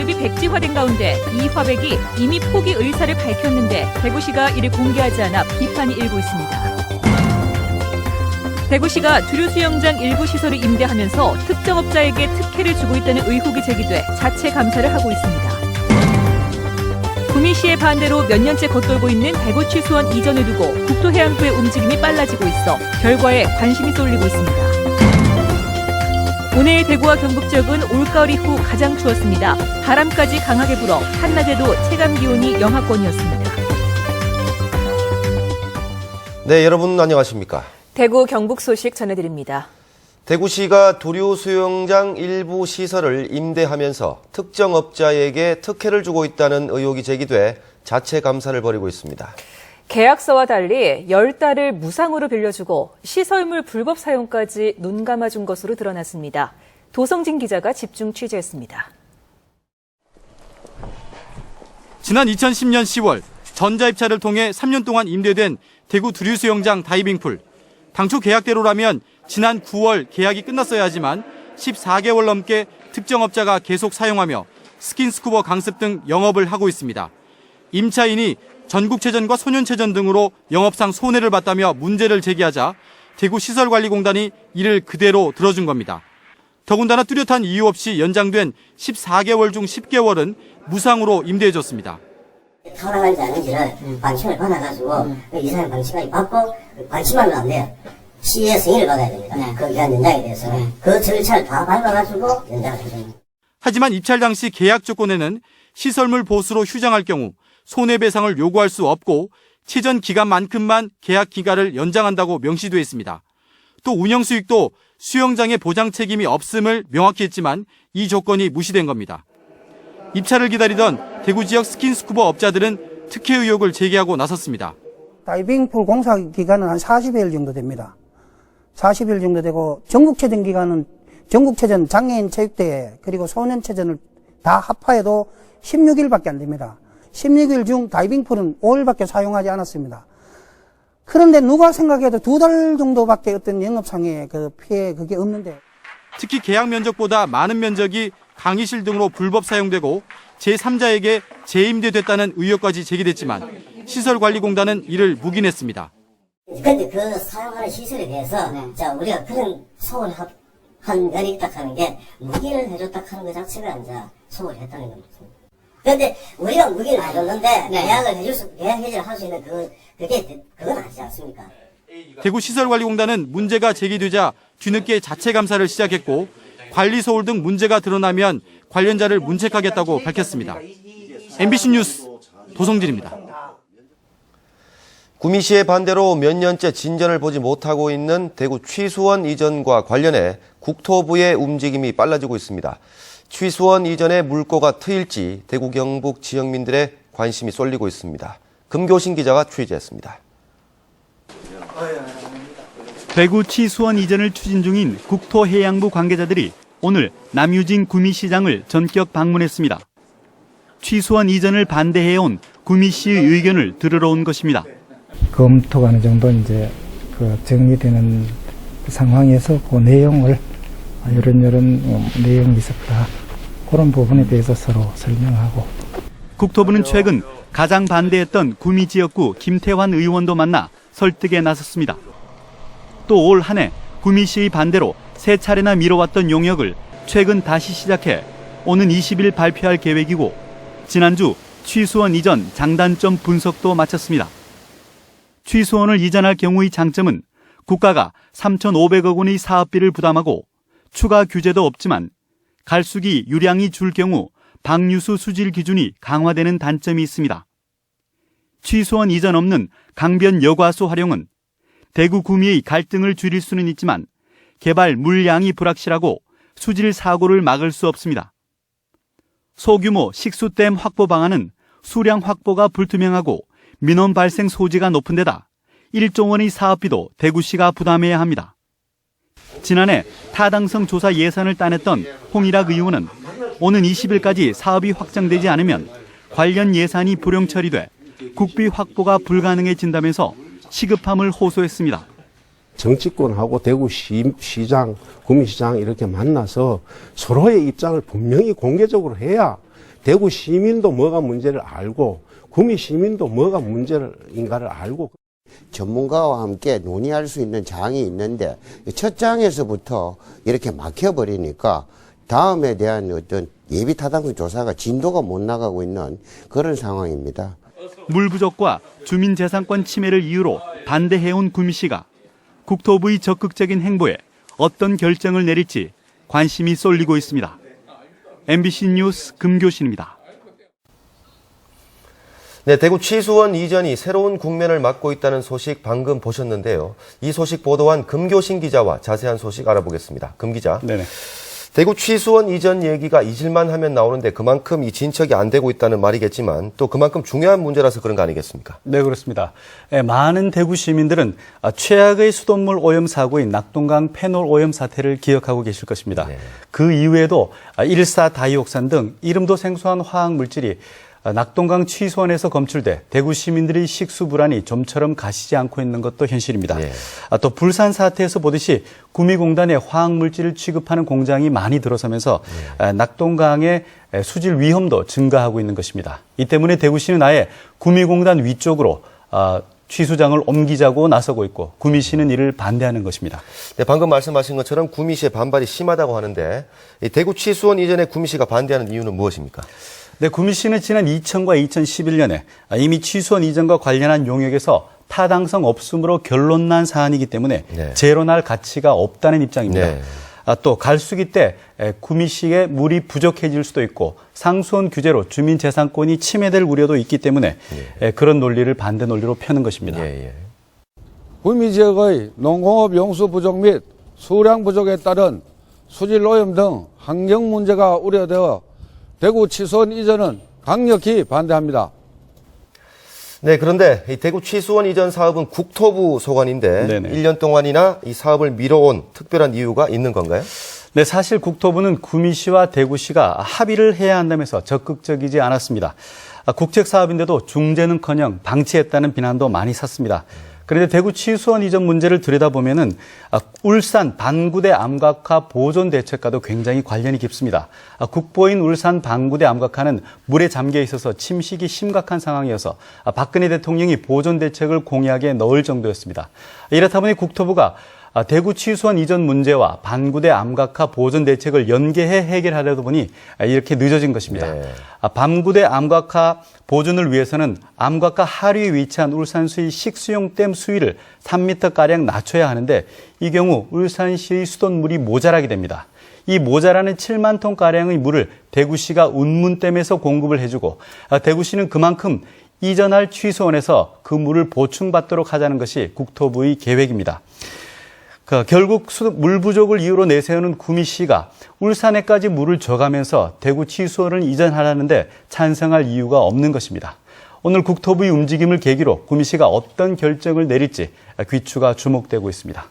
건립이 백지화된 가운데 이 화백이 이미 포기 의사를 밝혔는데 대구시가 이를 공개하지 않아 비판이 일고 있습니다. 대구시가 주류 수영장 일부 시설을 임대하면서 특정업자에게 특혜를 주고 있다는 의혹이 제기돼 자체 감사를 하고 있습니다. 구미시의 반대로 몇 년째 겉돌고 있는 대구 취수원 이전을 두고 국토해양부의 움직임이 빨라지고 있어 결과에 관심이 쏠리고 있습니다. 오늘 대구와 경북 지역은 올가을 이후 가장 추웠습니다. 바람까지 강하게 불어 한낮에도 체감 기온이 영하권이었습니다. 네, 여러분 안녕하십니까? 대구 경북 소식 전해드립니다. 대구시가 도료 수영장 일부 시설을 임대하면서 특정 업자에게 특혜를 주고 있다는 의혹이 제기돼 자체 감사를 벌이고 있습니다. 계약서와 달리 열 달을 무상으로 빌려주고 시설물 불법 사용까지 눈 감아준 것으로 드러났습니다. 도성진 기자가 집중 취재했습니다. 지난 2010년 10월 전자입찰을 통해 3년 동안 임대된 대구 두류 수영장 다이빙풀. 당초 계약대로라면 지난 9월 계약이 끝났어야 하지만 14개월 넘게 특정 업자가 계속 사용하며 스킨스쿠버 강습 등 영업을 하고 있습니다. 임차인이 전국체전과 소년체전 등으로 영업상 손해를 봤다며 문제를 제기하자 대구시설관리공단이 이를 그대로 들어준 겁니다. 더군다나 뚜렷한 이유 없이 연장된 14개월 중 10개월은 무상으로 임대해줬습니다. 타당한지 아닌지를 방침을 받아가지고 그 이사님 방침까지 받고 방침하면 안 돼요. 시의 승인을 받아야 됩니다. 그 기한 연장에 대해서 그 절차를 다 밟아가지고 연장을 해줍니다. 하지만 입찰 당시 계약 조건에는 시설물 보수로 휴장할 경우 손해배상을 요구할 수 없고 치전 기간만큼만 계약 기간을 연장한다고 명시돼 있습니다. 또 운영 수익도 수영장의 보장 책임이 없음을 명확히 했지만 이 조건이 무시된 겁니다. 입찰을 기다리던 대구 지역 스킨스쿠버 업자들은 특혜 의혹을 제기하고 나섰습니다. 다이빙풀 공사 기간은 한 40일 정도 됩니다. 40일 정도 되고 전국체전 기간은 전국체전 장애인 체육대회 그리고 소년체전을 다 합하여도 16일밖에 안 됩니다. 16일 중 다이빙 풀은 5일밖에 사용하지 않았습니다. 그런데 누가 생각해도 두 달 정도밖에 어떤 영업상의 그 피해 그게 없는데 특히 계약 면적보다 많은 면적이 강의실 등으로 불법 사용되고 제3자에게 재임대됐다는 의혹까지 제기됐지만 시설관리공단은 이를 묵인했습니다. 근데 그 사용하는 시설에 대해서 자 우리가 그런 소홀 한 면이 있다 하는 게 무기를 해줬다 하는 것 자체가 이제 소홀했다는 겁니다. 그런데 우리가 무기를 해줬는데 계약을 해줄 수 계약 해지를 할 수 있는 그 그게 그건 아니지 않습니까? 대구시설관리공단은 문제가 제기되자 뒤늦게 자체 감사를 시작했고 관리 소홀 등 문제가 드러나면 관련자를 문책하겠다고 밝혔습니다. MBC 뉴스 도성진입니다. 구미시의 반대로 몇 년째 진전을 보지 못하고 있는 대구 취수원 이전과 관련해 국토부의 움직임이 빨라지고 있습니다. 취수원 이전의 물꼬가 트일지 대구 경북 지역민들의 관심이 쏠리고 있습니다. 금교신 기자가 취재했습니다. 대구 치수원 이전을 추진 중인 국토해양부 관계자들이 오늘 남유진 구미시장을 전격 방문했습니다. 취수원 이전을 반대해온 구미시의 의견을 들으러 온 것입니다. 검토가 어느 정도 이제 그 정리되는 상황에서 그 내용을 아, 이런 이런 어, 내용이 있었다. 그런 부분에 대해서 서로 설명하고 국토부는 최근 가장 반대했던 구미 지역구 김태환 의원도 만나 설득에 나섰습니다. 또 올 한 해 구미시의 반대로 세 차례나 미뤄왔던 용역을 최근 다시 시작해 오는 20일 발표할 계획이고 지난주 취수원 이전 장단점 분석도 마쳤습니다. 취수원을 이전할 경우의 장점은 국가가 3,500억 원의 사업비를 부담하고 추가 규제도 없지만 갈수기 유량이 줄 경우 방류수 수질 기준이 강화되는 단점이 있습니다. 취수원 이전 없는 강변 여과수 활용은 대구 구미의 갈등을 줄일 수는 있지만 개발 물량이 불확실하고 수질 사고를 막을 수 없습니다. 소규모 식수댐 확보 방안은 수량 확보가 불투명하고 민원 발생 소지가 높은 데다 1조 원의 사업비도 대구시가 부담해야 합니다. 지난해 타당성 조사 예산을 따냈던 홍일학 의원은 오는 20일까지 사업이 확정되지 않으면 관련 예산이 불용 처리돼 국비 확보가 불가능해진다면서 시급함을 호소했습니다. 정치권하고 대구 시, 시장, 구미시장 이렇게 만나서 서로의 입장을 분명히 공개적으로 해야 대구 시민도 뭐가 문제를 알고 구미 시민도 뭐가 문제인가를 알고 전문가와 함께 논의할 수 있는 장이 있는데 첫 장에서부터 이렇게 막혀버리니까 다음에 대한 어떤 예비 타당성 조사가 진도가 못 나가고 있는 그런 상황입니다. 물 부족과 주민 재산권 침해를 이유로 반대해온 구미시가 국토부의 적극적인 행보에 어떤 결정을 내릴지 관심이 쏠리고 있습니다. MBC 뉴스 금교신입니다. 네, 대구 취수원 이전이 새로운 국면을 맞고 있다는 소식 방금 보셨는데요. 이 소식 보도한 금교신 기자와 자세한 소식 알아보겠습니다. 금 기자. 네네. 대구 취수원 이전 얘기가 잊을만 하면 나오는데 그만큼 이 진척이 안 되고 있다는 말이겠지만 또 그만큼 중요한 문제라서 그런 거 아니겠습니까? 네, 그렇습니다. 예, 많은 대구 시민들은 아, 최악의 수돗물 오염 사고인 낙동강 페놀 오염 사태를 기억하고 계실 것입니다. 네. 그 이후에도 아, 일사 다이옥산 등 이름도 생소한 화학 물질이 아, 낙동강 취수원에서 검출돼 대구 시민들의 식수 불안이 좀처럼 가시지 않고 있는 것도 현실입니다. 네. 아, 또 불산 사태에서 보듯이 구미공단에 화학 물질을 취급하는 공장이 많이 들어서면서 아, 낙동강의 에, 수질 위험도 증가하고 있는 것입니다. 이 때문에 대구시는 아예 구미공단 위쪽으로 아, 취수장을 옮기자고 나서고 있고 구미시는 이를 반대하는 것입니다. 네, 방금 말씀하신 것처럼 구미시의 반발이 심하다고 하는데 이 대구 취수원 이전에 구미시가 반대하는 이유는 무엇입니까? 네, 구미시는 지난 2000과 2011년에 이미 취수원 이전과 관련한 용역에서 타당성 없음으로 결론 난 사안이기 때문에 네. 재론할 가치가 없다는 입장입니다. 네. 아, 또 갈수기 때 에, 구미시의 물이 부족해질 수도 있고 상수원 규제로 주민 재산권이 침해될 우려도 있기 때문에 에, 그런 논리를 반대 논리로 펴는 것입니다. 예, 예. 구미 지역의 농공업 용수 부족 및 수량 부족에 따른 수질 오염 등 환경 문제가 우려되어 대구 취수원 이전은 강력히 반대합니다. 네, 그런데 이 대구 취수원 이전 사업은 국토부 소관인데 네네. 1년 동안이나 이 사업을 미뤄온 특별한 이유가 있는 건가요? 네, 사실 국토부는 구미시와 대구시가 합의를 해야 한다면서 적극적이지 않았습니다. 아, 국책 사업인데도 중재는커녕 방치했다는 비난도 많이 샀습니다. 그런데 대구 취수원 이전 문제를 들여다보면은 아, 울산 반구대 암각화 보존 대책과도 굉장히 관련이 깊습니다. 아, 국보인 울산 반구대 암각화는 물에 잠겨 있어서 침식이 심각한 상황이어서 아, 박근혜 대통령이 보존 대책을 공약에 넣을 정도였습니다. 이렇다 보니 국토부가 아, 대구 취수원 이전 문제와 반구대 암각화 보존 대책을 연계해 해결하려다 보니 아, 이렇게 늦어진 것입니다. 네. 아, 밤구대 암각화 보존을 위해서는 암각화 하류에 위치한 울산수의 식수용 댐 수위를 3m가량 낮춰야 하는데 이 경우 울산시의 수돗물이 모자라게 됩니다. 이 모자라는 7만 톤가량의 물을 대구시가 운문댐에서 공급을 해주고 아, 대구시는 그만큼 이전할 취수원에서 그 물을 보충받도록 하자는 것이 국토부의 계획입니다. 그 결국 수- 물 부족을 이유로 내세우는 구미시가 울산에까지 물을 줘가면서 대구 취수원을 이전하라는데 찬성할 이유가 없는 것입니다. 오늘 국토부의 움직임을 계기로 구미시가 어떤 결정을 내릴지 귀추가 주목되고 있습니다.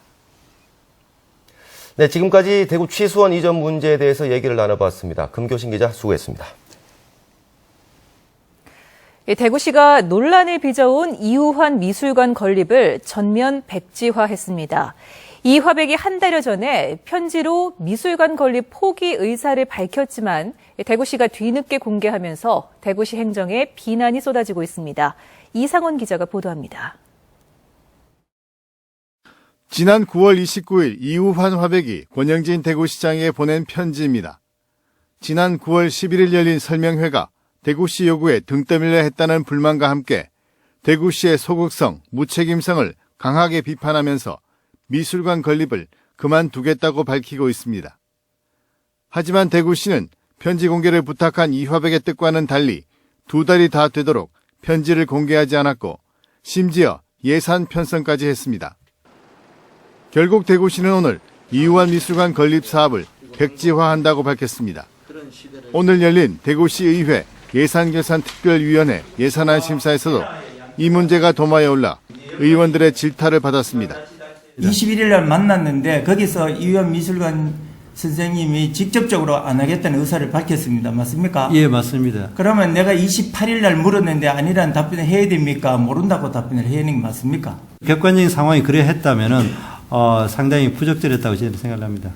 네, 지금까지 대구 취수원 이전 문제에 대해서 얘기를 나눠봤습니다. 금교신 기자 수고했습니다. 이 대구시가 논란을 빚어온 이우환 미술관 건립을 전면 백지화했습니다. 이 화백이 한 달여 전에 편지로 미술관 건립 포기 의사를 밝혔지만 대구시가 뒤늦게 공개하면서 대구시 행정에 비난이 쏟아지고 있습니다. 이상원 기자가 보도합니다. 지난 9월 29일 이우환 화백이 권영진 대구시장에 보낸 편지입니다. 지난 9월 11일 열린 설명회가 대구시 요구에 등 떠밀려 했다는 불만과 함께 대구시의 소극성, 무책임성을 강하게 비판하면서 미술관 건립을 그만두겠다고 밝히고 있습니다. 하지만 대구시는 편지 공개를 부탁한 이화백의 뜻과는 달리 두 달이 다 되도록 편지를 공개하지 않았고 심지어 예산 편성까지 했습니다. 결국 대구시는 오늘 이우환 미술관 건립 사업을 백지화한다고 밝혔습니다. 오늘 열린 대구시 의회 예산결산특별위원회 예산안 심사에서도 이 문제가 도마에 올라 의원들의 질타를 받았습니다. 21일 날 만났는데 거기서 이유현 미술관 선생님이 직접적으로 안 하겠다는 의사를 밝혔습니다. 맞습니까? 예, 맞습니다. 그러면 내가 28일 날 물었는데 아니라는 답변을 해야 됩니까? 모른다고 답변을 해야 하는 게 맞습니까? 객관적인 상황이 그래 했다면은 어, 상당히 부적절했다고 저는 생각합니다.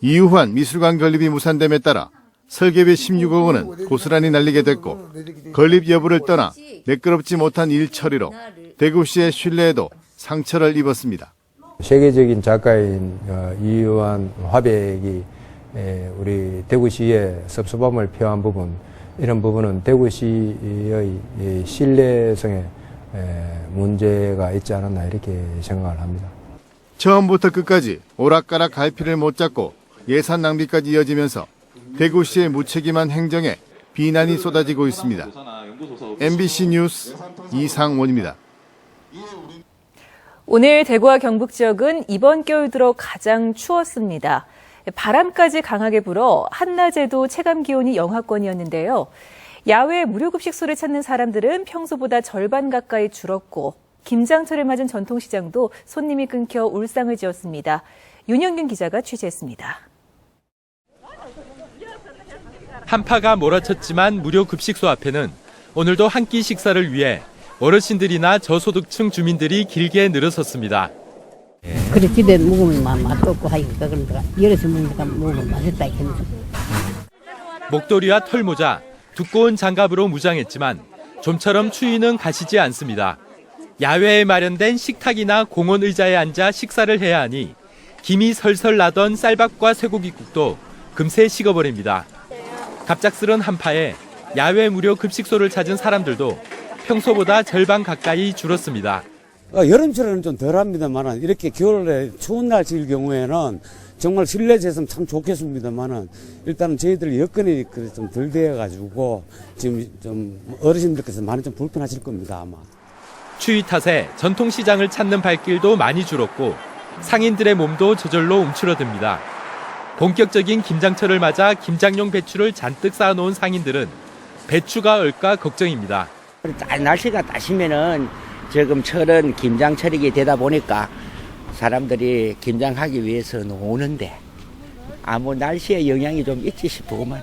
이우환 미술관 건립이 무산됨에 따라 설계비 16억 원은 고스란히 날리게 됐고 건립 여부를 떠나 매끄럽지 못한 일 처리로 대구시의 신뢰에도 상처를 입었습니다. 세계적인 작가인 어, 이유한 화백이 에, 우리 대구시의 섭섭함을 표한 부분 이런 부분은 대구시의 이 신뢰성에 에, 문제가 있지 않았나 이렇게 생각을 합니다. 처음부터 끝까지 오락가락 갈피를 못 잡고 예산 낭비까지 이어지면서 대구시의 무책임한 행정에 비난이 쏟아지고 있습니다. MBC 뉴스 이상원입니다. 오늘 대구와 경북 지역은 이번 겨울 들어 가장 추웠습니다. 바람까지 강하게 불어 한낮에도 체감 기온이 영하권이었는데요. 야외 무료급식소를 찾는 사람들은 평소보다 절반 가까이 줄었고 김장철을 맞은 전통시장도 손님이 끊겨 울상을 지었습니다. 윤영균 기자가 취재했습니다. 한파가 몰아쳤지만 무료 급식소 앞에는 오늘도 한 끼 식사를 위해 어르신들이나 저소득층 주민들이 길게 늘어섰습니다. 그래 집에 먹으면 맛- 맛도 없고 하니까 그러니까 열어서 먹으니까 먹으면 맛있다 이렇게 목도리와 털모자, 두꺼운 장갑으로 무장했지만 좀처럼 추위는 가시지 않습니다. 야외에 마련된 식탁이나 공원 의자에 앉아 식사를 해야 하니 김이 설설 나던 쌀밥과 쇠고기국도 금세 식어버립니다. 갑작스런 한파에 야외 무료 급식소를 찾은 사람들도 평소보다 절반 가까이 줄었습니다. 어, 여름철에는 좀 덜합니다만은 이렇게 겨울에 추운 날씨일 경우에는 정말 실내 재성 참 좋겠습니다만은 일단은 저희들 여건이 그좀덜 되어가지고 지금 좀 어르신들께서 많이 좀 불편하실 겁니다 아마. 추위 탓에 전통시장을 찾는 발길도 많이 줄었고 상인들의 몸도 저절로 움츠러듭니다. 본격적인 김장철을 맞아 김장용 배추를 잔뜩 쌓아놓은 상인들은 배추가 얼까 걱정입니다. 딱 날씨가 따시면은 지금 철은 김장철이게 되다 보니까 사람들이 김장하기 위해서는 오는데 아무 날씨의 영향이 좀 있지 싶구만.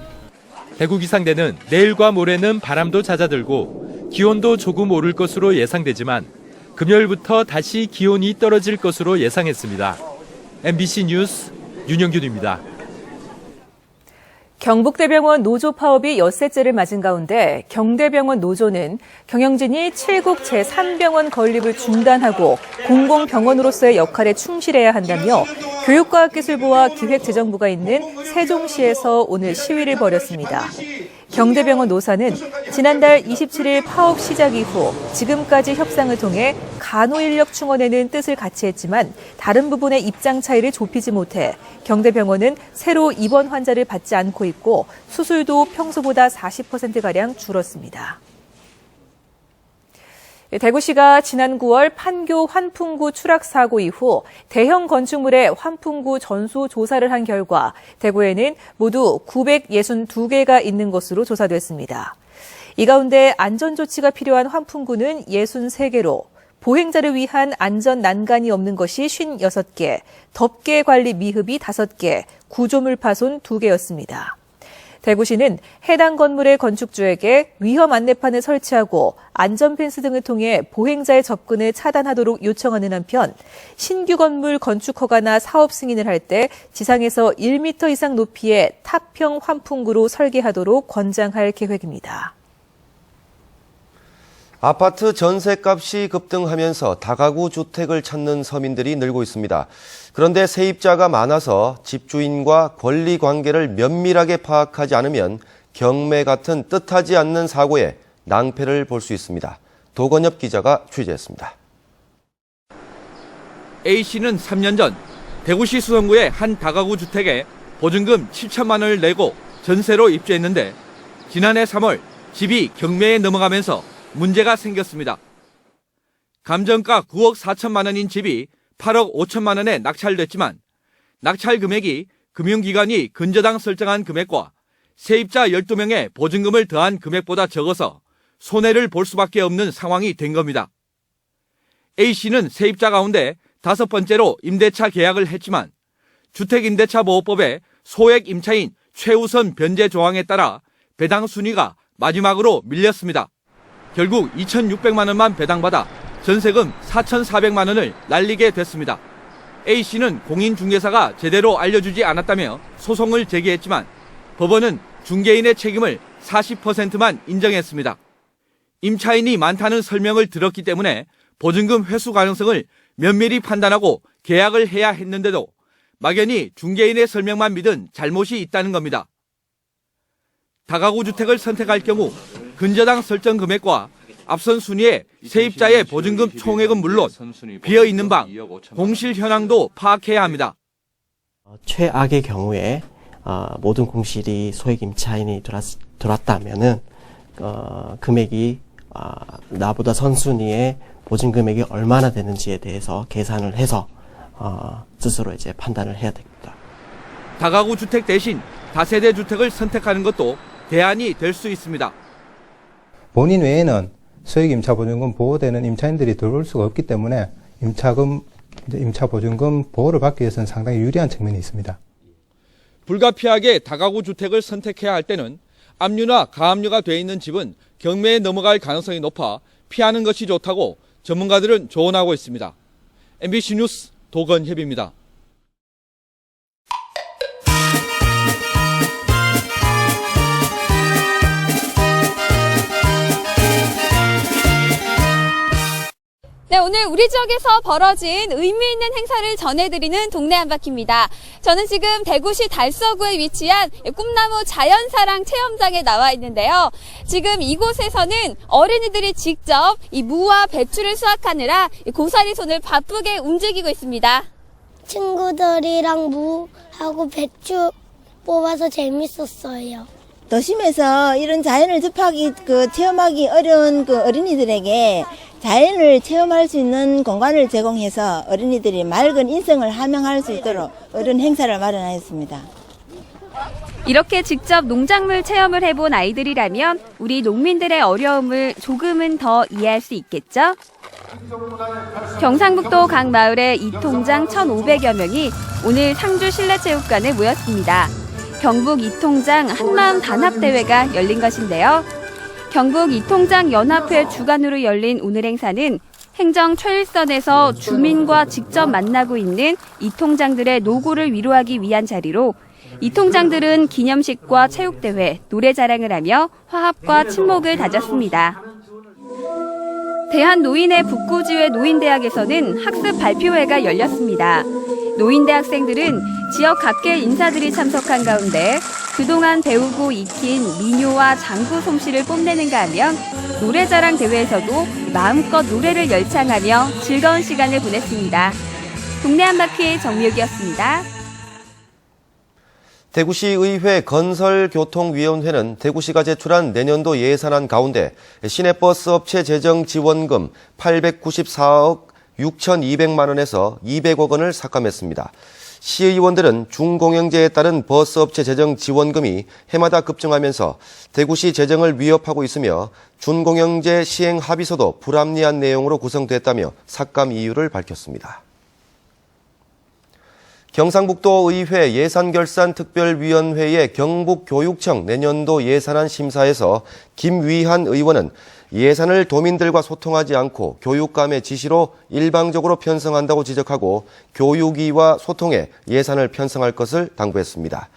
대구 기상대는 내일과 모레는 바람도 잦아들고 기온도 조금 오를 것으로 예상되지만 금요일부터 다시 기온이 떨어질 것으로 예상했습니다. MBC 뉴스 윤영균입니다. 경북대병원 노조 파업이 엿새째를 맞은 가운데 경대병원 노조는 경영진이 7국 제3병원 건립을 중단하고 공공병원으로서의 역할에 충실해야 한다며 교육과학기술부와 기획재정부가 있는 세종시에서 오늘 시위를 벌였습니다. 경대병원 노사는 지난달 27일 파업 시작 이후 지금까지 협상을 통해 간호 인력 충원에는 뜻을 같이 했지만 다른 부분의 입장 차이를 좁히지 못해 경대병원은 새로 입원 환자를 받지 않고 있고 수술도 평소보다 40%가량 줄었습니다. 예, 대구시가 지난 9월 판교 환풍구 추락 사고 이후 대형 건축물의 환풍구 전수 조사를 한 결과 대구에는 모두 962개가 있는 것으로 조사됐습니다. 이 가운데 안전 조치가 필요한 환풍구는 63개로 보행자를 위한 안전 난간이 없는 것이 56개, 덮개 관리 미흡이 5개, 구조물 파손 2개였습니다. 대구시는 해당 건물의 건축주에게 위험 안내판을 설치하고 안전 펜스 등을 통해 보행자의 접근을 차단하도록 요청하는 한편 신규 건물 건축 허가나 사업 승인을 할 때 지상에서 1m 이상 높이의 타평 환풍구로 설계하도록 권장할 계획입니다. 아파트 전세값이 급등하면서 다가구 주택을 찾는 서민들이 늘고 있습니다. 그런데 세입자가 많아서 집주인과 권리 관계를 면밀하게 파악하지 않으면 경매 같은 뜻하지 않는 사고에 낭패를 볼 수 있습니다. 도건엽 기자가 취재했습니다. A씨는 3년 전 대구시 수성구의 한 다가구 주택에 보증금 7천만 원을 내고 전세로 입주했는데 지난해 3월 집이 경매에 넘어가면서 문제가 생겼습니다. 감정가 9억 4천만 원인 집이 8억 5천만 원에 낙찰됐지만 낙찰 금액이 금융기관이 근저당 설정한 금액과 세입자 12명의 보증금을 더한 금액보다 적어서 손해를 볼 수밖에 없는 상황이 된 겁니다. A씨는 세입자 가운데 다섯 번째로 임대차 계약을 했지만 주택임대차보호법의 소액 임차인 최우선 변제 조항에 따라 배당 순위가 마지막으로 밀렸습니다. 결국 2,600만 원만 배당받아 전세금 4,400만 원을 날리게 됐습니다. A씨는 공인중개사가 제대로 알려주지 않았다며 소송을 제기했지만 법원은 중개인의 책임을 40%만 인정했습니다. 임차인이 많다는 설명을 들었기 때문에 보증금 회수 가능성을 면밀히 판단하고 계약을 해야 했는데도 막연히 중개인의 설명만 믿은 잘못이 있다는 겁니다. 다가구 주택을 선택할 경우 근저당 설정 금액과 앞선 순위에 세입자의 보증금 총액은 물론 비어 있는 방, 공실 현황도 파악해야 합니다. 최악의 경우에 어, 모든 공실이 소액 임차인이 들어왔, 들어왔다면은 어, 금액이 어, 나보다 선순위의 보증 금액이 얼마나 되는지에 대해서 계산을 해서 어, 스스로 이제 판단을 해야 됩니다. 다가구 주택 대신 다세대 주택을 선택하는 것도 대안이 될 수 있습니다. 본인 외에는 소액 임차 보증금 보호되는 임차인들이 들어올 수가 없기 때문에 임차금 임차 보증금 보호를 받기 위해서는 상당히 유리한 측면이 있습니다. 불가피하게 다가구 주택을 선택해야 할 때는 압류나 가압류가 돼 있는 집은 경매에 넘어갈 가능성이 높아 피하는 것이 좋다고 전문가들은 조언하고 있습니다. MBC 뉴스 도건협입니다. 네, 오늘 우리 지역에서 벌어진 의미 있는 행사를 전해드리는 동네 한바퀴입니다. 저는 지금 대구시 달서구에 위치한 꿈나무 자연사랑 체험장에 나와 있는데요. 지금 이곳에서는 어린이들이 직접 이 무와 배추를 수확하느라 고사리 손을 바쁘게 움직이고 있습니다. 친구들이랑 무하고 배추 뽑아서 재밌었어요. 도심에서 이런 자연을 접하기, 그, 체험하기 어려운 그 어린이들에게 자연을 체험할 수 있는 공간을 제공해서 어린이들이 맑은 인생을 함양할 수 있도록 이런 행사를 마련하였습니다. 이렇게 직접 농작물 체험을 해본 아이들이라면 우리 농민들의 어려움을 조금은 더 이해할 수 있겠죠? 경상북도 각 마을의 이통장 1,500여 명이 오늘 상주 실내체육관에 모였습니다. 경북 이통장 한마음 단합대회가 열린 것인데요. 경북 이통장 연합회 주관으로 열린 오늘 행사는 행정 최일선에서 주민과 직접 만나고 있는 이통장들의 노고를 위로하기 위한 자리로 이통장들은 기념식과 체육대회, 노래 자랑을 하며 화합과 친목을 다졌습니다. 대한노인의 북구지회 노인대학에서는 학습 발표회가 열렸습니다. 노인대 학생들은 지역 각계 인사들이 참석한 가운데 그동안 배우고 익힌 민요와 장구 솜씨를 뽐내는가 하며 노래자랑 대회에서도 마음껏 노래를 열창하며 즐거운 시간을 보냈습니다. 동네 한바퀴의 정미욱이었습니다. 대구시 의회 건설교통위원회는 대구시가 제출한 내년도 예산안 가운데 시내버스 업체 재정 지원금 894억 6,200만 원에서 200억 원을 삭감했습니다. 시의원들은 중공영제에 따른 버스업체 재정 지원금이 해마다 급증하면서 대구시 재정을 위협하고 있으며 준공영제 시행 합의서도 불합리한 내용으로 구성됐다며 삭감 이유를 밝혔습니다. 경상북도 의회 예산결산특별위원회의 경북교육청 내년도 예산안 심사에서 김위한 의원은 예산을 도민들과 소통하지 않고 교육감의 지시로 일방적으로 편성한다고 지적하고 교육위와 소통해 예산을 편성할 것을 당부했습니다.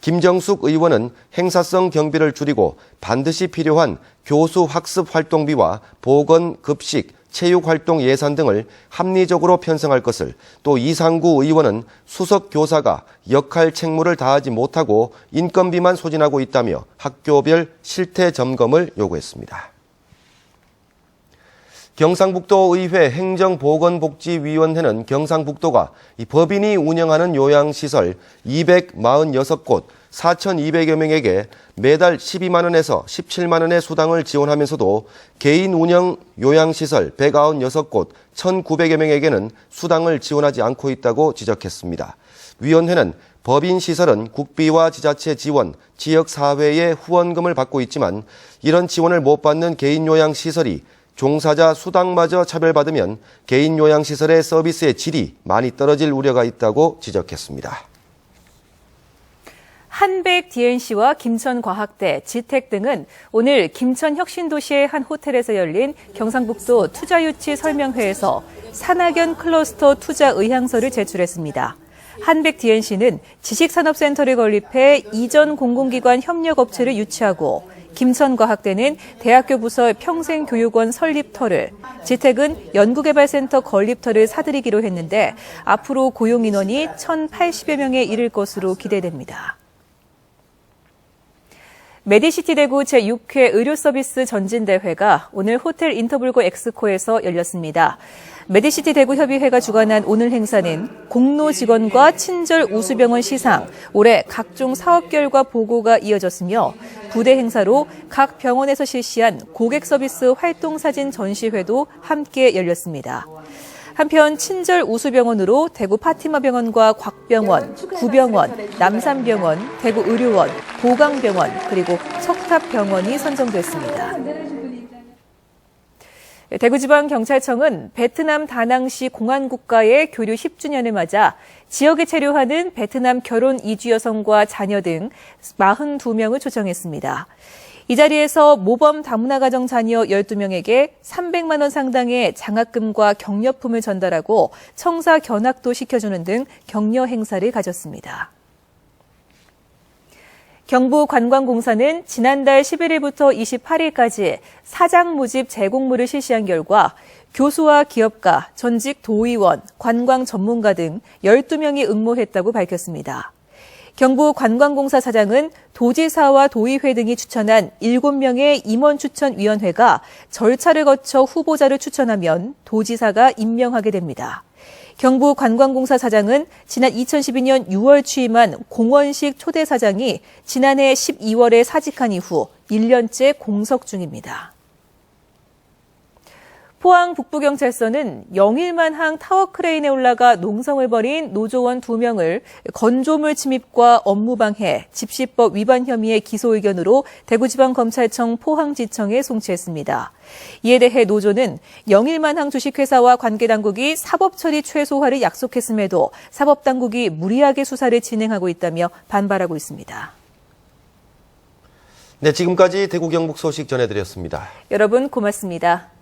김정숙 의원은 행사성 경비를 줄이고 반드시 필요한 교수 학습 활동비와 보건, 급식, 체육활동 예산 등을 합리적으로 편성할 것을 또 이상구 의원은 수석 교사가 역할 책무를 다하지 못하고 인건비만 소진하고 있다며 학교별 실태 점검을 요구했습니다. 경상북도 의회 행정보건복지위원회는 경상북도가 법인이 운영하는 요양시설 246곳 4,200여 명에게 매달 12만 원에서 17만 원의 수당을 지원하면서도 개인 운영 요양시설 196곳 1,900여 명에게는 수당을 지원하지 않고 있다고 지적했습니다. 위원회는 법인 시설은 국비와 지자체 지원, 지역 사회의 후원금을 받고 있지만 이런 지원을 못 받는 개인 요양 시설이 종사자 수당마저 차별받으면 개인 요양시설의 서비스의 질이 많이 떨어질 우려가 있다고 지적했습니다. 한백 DNC와 김천과학대, 지택 등은 오늘 김천혁신도시의 한 호텔에서 열린 경상북도 투자유치 설명회에서 산학연 클러스터 투자 의향서를 제출했습니다. 한백 DNC는 지식산업센터를 건립해 이전 공공기관 협력업체를 유치하고 김천과학대는 대학교 부서 평생교육원 설립터를, 지택은 연구개발센터 건립터를 사들이기로 했는데 앞으로 고용 인원이 1,080여 명에 이를 것으로 기대됩니다. 메디시티 대구 제6회 의료서비스 전진대회가 오늘 호텔 인터블고 엑스코에서 열렸습니다. 메디시티 대구 협의회가 주관한 오늘 행사는 공로 직원과 친절 우수병원 시상, 올해 각종 사업 결과 보고가 이어졌으며 부대 행사로 각 병원에서 실시한 고객 서비스 활동 사진 전시회도 함께 열렸습니다. 한편 친절 우수병원으로 대구 파티마 병원과 곽병원, 구병원, 남산병원, 대구 의료원, 보강병원 그리고 척탑병원이 선정됐습니다. 대구지방경찰청은 베트남 다낭시 공안국가의 교류 10주년을 맞아 지역에 체류하는 베트남 결혼 이주 여성과 자녀 등 42명을 초청했습니다. 이 자리에서 모범 다문화 가정 자녀 12명에게 300만 원 상당의 장학금과 격려품을 전달하고 청사 견학도 시켜주는 등 격려 행사를 가졌습니다. 경부관광공사는 지난달 11일부터 28일까지 사장 모집 재공모를 실시한 결과 교수와 기업가, 전직 도의원, 관광 전문가 등 12명이 응모했다고 밝혔습니다. 경부관광공사 사장은 도지사와 도의회 등이 추천한 7명의 임원추천위원회가 절차를 거쳐 후보자를 추천하면 도지사가 임명하게 됩니다. 경부관광공사 사장은 지난 2012년 6월 취임한 공원식 초대 사장이 지난해 12월에 사직한 이후 1년째 공석 중입니다. 포항 북부경찰서는 영일만항 타워 크레인에 올라가 농성을 벌인 노조원 2명을 건조물 침입과 업무방해, 집시법 위반 혐의의 기소 의견으로 대구지방검찰청 포항지청에 송치했습니다. 이에 대해 노조는 영일만항 주식회사와 관계당국이 사법처리 최소화를 약속했음에도 사법당국이 무리하게 수사를 진행하고 있다며 반발하고 있습니다. 네, 지금까지 대구 경북 소식 전해드렸습니다. 여러분 고맙습니다.